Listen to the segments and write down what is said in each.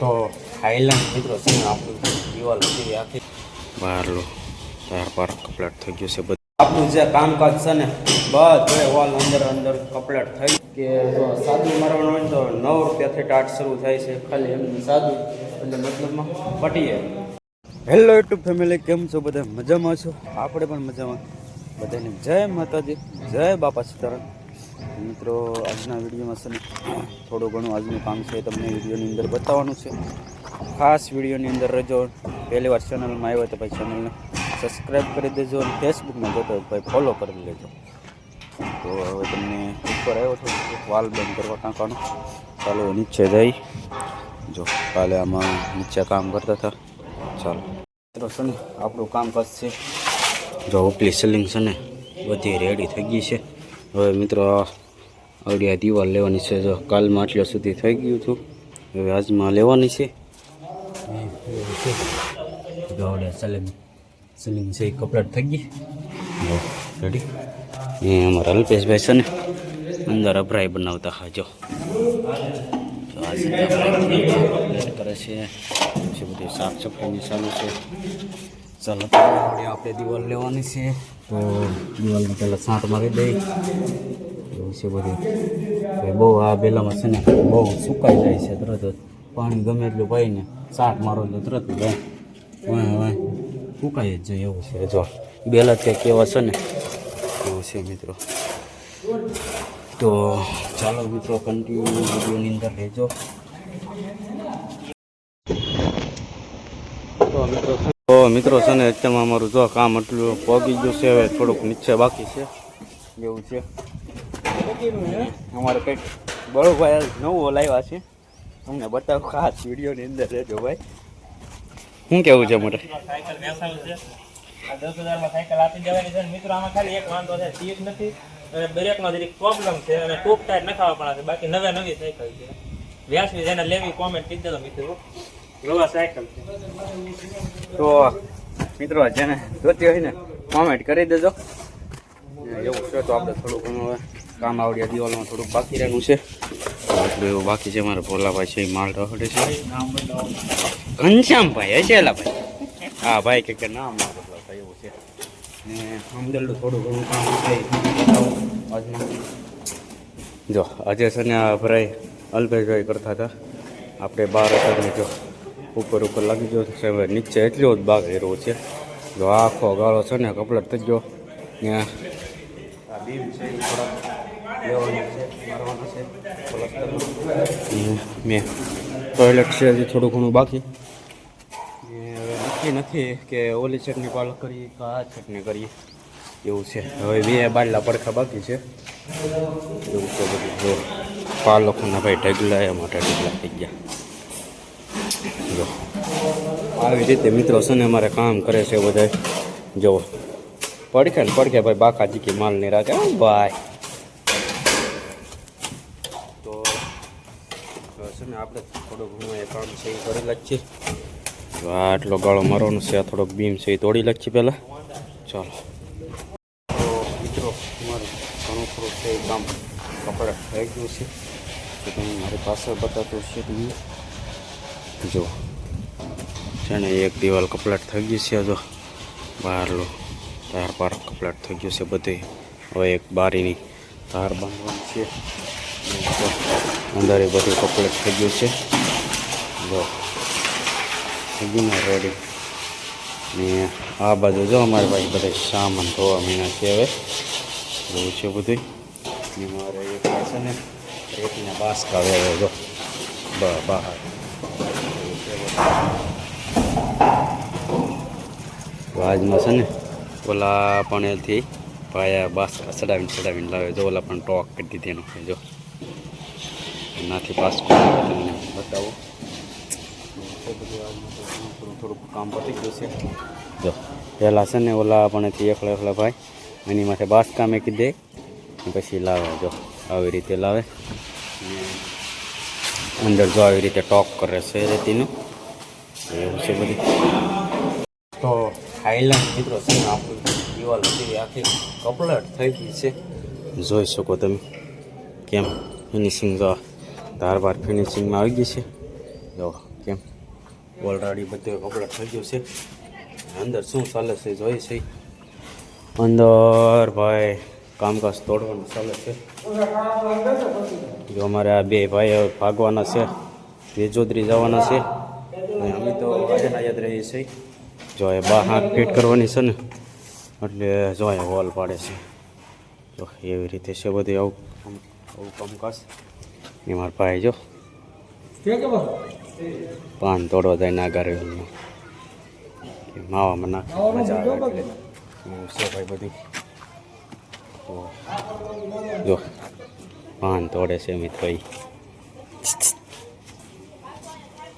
તો હાઈલેન્ડ મિત્રો છે ને આપણું દિવાલ હતી આખી બહારલો પાર કપલેટ થઈ ગયું છે આપણું જે કામકાજ છે ને બધું વોલ અંદર અંદર કપલેટ થઈ કે સાદું મારવાનું હોય તો નવ રૂપિયાથી ટાટ શરૂ થાય છે ખાલી એમનું સાદું એટલે મતલબમાં પટી જાય હેલો યુટ્યુબ ફેમિલી કેમ છો બધા? મજામાં છો? આપણે પણ મજામાં. બધાને જય માતાજી, જય બાપા સીતારામ. મિત્રો, આજના વિડીયોમાં થોડું ઘણું આજનું કામ છે તમને વિડીયોની અંદર બતાવવાનું છે. ખાસ વિડીયોની અંદર રહેજો પહેલી વાર ચેનલમાં આવ્યો તો ભાઈ ચેનલને સબસ્ક્રાઈબ કરી દેજો અને ફેસબુકમાં જોતો ભાઈ ફોલો કરી લેજો. તો હવે તમને ઉપર આવ્યો છો. વાલ બંધ કરવા ટાંકાનો. ચાલો નીચે જઈ જો, કાલે આમાં નીચે કામ કરતા હતા. ચાલો. મિત્રો છે આપણું કામકાજ છે. જો, ઉપલી સિલિંગ છે ને બધી રેડી થઈ ગઈ છે. હવે મિત્રો આવડી આ દિવાલ લેવાની છે જો કાલમાં આટલા સુધી થઈ ગયું હતું. હવે આજમાં લેવાની છે. ગોળે સિલિંગ સિલિંગ છે એ કપડાટ થઈ ગઈ. રેડી એ અમારા અલ્પેશભાઈ છે ને અંદર અભરાઈ બનાવતા હા જો. કરે છે. પછી બધી સાફ સફાઈની ચાલુ છે. ચાલો, તો આપણે દિવાલ લેવાની છે. તો દિવાલને પહેલાં છાંટ મારી દઈ. એવું છે બધું. બહુ આ બેલામાં છે ને બહુ સુકાઈ જાય છે તરત જ. પાણી ગમે એટલું પાઈને છાંટ મારો તો તરત જ વાય વાય સુકાઈ જ જાય એવું છે. જો, બેલા ત્યાં કેવા છે ને. એવું છે મિત્રો. તો ચાલો મિત્રો કન્ટિન્યુ વિડીયોની અંદર રહેજો તો મિત્રો તો મિત્રો છે ને, અત્યારમાં અમારું જો કામ એટલું પગી ગયું છે, હવે થોડુંક નીચે બાકી છે. એવું છે. અમારે કંઈક બળુભાઈ નવું લાવ્યા છે. તમને બતાવું, ખાસ વિડીયોની અંદર રહેજો ભાઈ. શું કેવું છે મોટે દસ હજારમાં સાયકલ આપી દેવાની છે મિત્રો આમાં ખાલી એક વાંધો છે સીટ નથી અને બ્રેકનો જરીક પ્રોબ્લેમ છે અને ટૂંક ટાયર નખાવા પડે છે બાકી નવે નવી સાયકલ છે વ્યાસની જેને લેવી કોમેન્ટ કરી મિત્રો તો મિત્રો જેને જોતી હોય ને કોમેન્ટ કરી દેજો. એવું છે તો આપણે થોડું ઘણું હવે કામ આવડ્યા દિવાલમાં થોડુંક બાકી રહેલું છે. એટલું એવું બાકી છે, મારા ભોલાભાઈ છે માલ રખડે છે. ઘનશ્યામભાઈ, હશે એલા ભાઈ? હા, ભાઈ કે ના બદલાતા એવું છે. ને અમદેલું થોડું ઘણું કામ જો અજય છે ભરાય અલ્પેશભાઈ કરતા હતા. આપણે બાર હતા જો. ઉપર ઉપર લાગી ગયો છે. હવે નીચે એટલો જ ભાગ રહ્યો છે. જો આખો ગાળો છે ને કપલેટ થઈ ગયો. ને આ બીમ છે મેં ટોયલેટ છે હજી થોડું ઘણું બાકી. હવે નક્કી નથી કે ઓલી ચટણી પાલક કરીએ કે આ ચટણી કરીએ. એવું છે. હવે બે બાટલા પડખા બાકી છે. એવું છે બધું. જો પાલકોના ભાઈ ઢગલા એમાં ઢગલા થઈ ગયા. જો આવી રીતે મિત્રો છે ને અમારે કામ કરે છે બધા જો, પડખે ને પડખે ભાઈ બાકા જીકી માલ નહીં રાખે ભાઈ. તો છે આપણે થોડું ઘણું એ કામ છે એ કરી લખી આટલો ગાળો મારવાનો છે, આ થોડોક બીમ છે એ તોડી લખી પહેલાં. ચાલો. તો મિત્રો, મારું ઘણું થોડું છે એ કામ. કપડા થઈ ગયું છે. તો તમે મારી પાસે બતાવતું છે જો. છે ને એક દિવાલ કપલેટ થઈ ગઈ છે જો. બહારનું તાર પાર કપલેટ થઈ ગયું છે બધે. હવે એક બારીની તાર બાંધવાની છે. અંદર એ બધું કપલેટ થઈ ગયું છે. જો થઈ ગયું ને રેડી. ને આ બાજુ જો અમારે ભાઈ બધા સામાન ધોવા મહિના છે હવે. એવું છે બધું મારે એક છે ને, રેતીના બાસ વેવે જો. બહાર એવું છે ને ઓલા પણ એથી પાયા બાસ ચડાવીને ચડાવીને લાવે જો ઓલા પણ ટોક કરી દીધી એનો. જો. એનાથી પાસ તમને બતાવો. થોડું કામ પતી ગયું છે. જો. પહેલાં છે ને ઓલા પણેથી એકલા એકલા ભાઈ, એની માથે બાસકા મેકી દે પછી લાવે. જો, આવી રીતે લાવે. અંદર જો આવી રીતે ટોક કરે છે રેતીનું. એવું છે બધી. તો હાઈલેન્ડ મિત્રો, છે ને આપણું દિવાલ હતી આખી કપલેટ થઈ ગઈ છે. જોઈ શકો તમે કેમ ફિનિશિંગ જો ધાર બાર ફિનિશિંગમાં આવી ગઈ છે. જો કેમ ઓલરેડી બધું કપડાં થઈ ગયું છે. અંદર શું ચાલે છે જોઈ છે. અંદર ભાઈ કામકાજ તોડવાનું ચાલે છે. જો અમારે આ બે ભાઈ ભાગવાના છે વેજોદરી જવાના છે. અમે તો આજે યાદ રહીએ છીએ જો એ બા હાથ ફિટ કરવાની છે ને એટલે જો એ વોલ પાડે છે. જો એવી રીતે છે બધું આવું કામ- આવું કામકાજ. એ મારા પાસે જો. પાન તોડવા જાય ના રેલમાં માવામાં નાખે. મજા આવે છે ભાઈ બધી. જો. પાન તોડે છે મિત્રભાઈ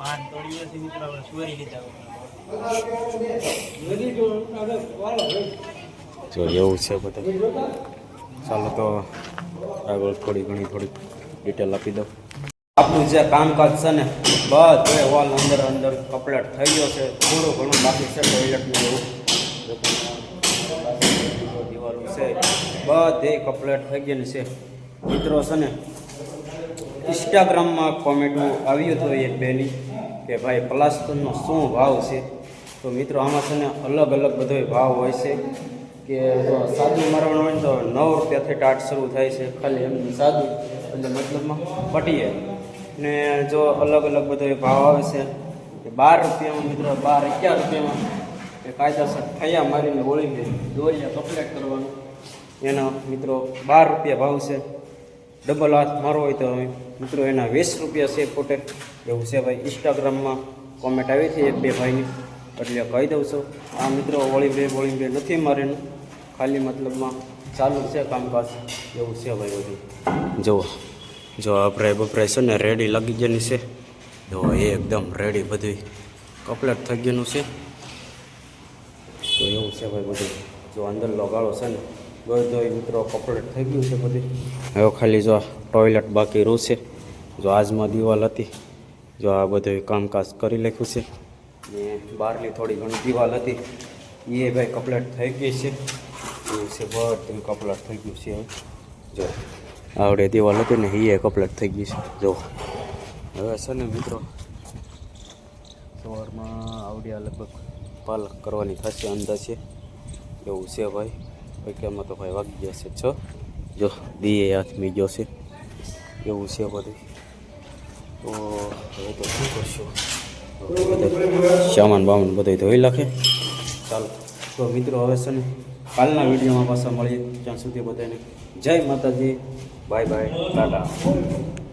પાન તોડી છે મિત્રો, આપણે સુવારી લીધા જો એવું છે બધું. ચાલો તો આગળ થોડી ઘણી થોડી ડિટેલ આપી દઉં. આપણું જે કામકાજ છે ને, બધું વોલ અંદર અંદર કપલેટ થઈ ગયો છે. થોડું ઘણું બાકી છે ટોયલેટનું એવું. દિવાલો છે, બધે કપલેટ થઈ ગયેલી છે. મિત્રો છે ને ઇન્સ્ટાગ્રામમાં કોમેન્ટમાં આવ્યું હતું એક બેની. કે ભાઈ પ્લાસ્ટરનો શું ભાવ છે? તો મિત્રો, આમાં છે ને અલગ અલગ બધો ભાવ હોય છે કે જો સાદું મારવાનું હોય ને તો નવ રૂપિયાથી ટાટ શરૂ થાય છે, ખાલી એમ સાદું. એટલે મતલબમાં પટીએ. ને જો અલગ અલગ બધો ભાવ આવે છે, કે બાર રૂપિયામાં મિત્રો, બાર અગિયાર રૂપિયામાં એ કાયદાસર થયા મારીને ઓળીને દોરિયા કપલેટ કરવાનું. એના મિત્રો બાર રૂપિયા ભાવ છે. ડબલ હાથ મારો હોય તો મિત્રો, એના વીસ રૂપિયા છે ફૂટે એવું છે ભાઈ ઇન્સ્ટાગ્રામમાં કોમેન્ટ આવી હતી એક બે ભાઈની. એટલે કહી દઉં છું, આ મિત્રો વળી બે વળી બે નથી મારેનું. ખાલી મતલબમાં ચાલુ છે કામકાજ. એવું છે ભાઈ બધું. જુઓ, જો અભરાય બપરાય છે ને રેડી લાગી ગયેલી છે. જો એકદમ રેડી બધી કપલેટ થઈ ગયેલું છે. તો એવું છે ભાઈ બધું. જો અંદર લગાડો છે ને. બધું મિત્રો કપલેટ થઈ ગયું છે બધી. હવે ખાલી જો ટોયલેટ બાકી રહ્યું છે, જો આજમાં દિવાલ હતી, જો આ બધું કામકાજ કરી લખ્યું છે. ને બહારની થોડી ઘણી દિવાલ હતી એ ભાઈ કપલેટ થઈ ગઈ છે. એવું છે બધું કપલેટ થઈ ગયું છે જો, આવડે દિવાલ હતી ને એ કપલેટ થઈ ગઈ છે. જો, હવે છે ને મિત્રો, સવારમાં આવડ્યા લગભગ પાલક કરવાની થશે અંદાજે એવું છે ભાઈ. વૈકેમાં તો ભાઈ વાગી જશે છે. જો દીએ હાથમી છે. એવું છે બધું. તો હવે તો શું કરશું? સામાન બામાન બધું ધોઈ નાખે. ચાલો. તો મિત્રો, હવે છે ને કાલના વિડીયોમાં પાછા મળીએ. ત્યાં સુધી બધાને જય માતાજી. Bye bye. ટાટા.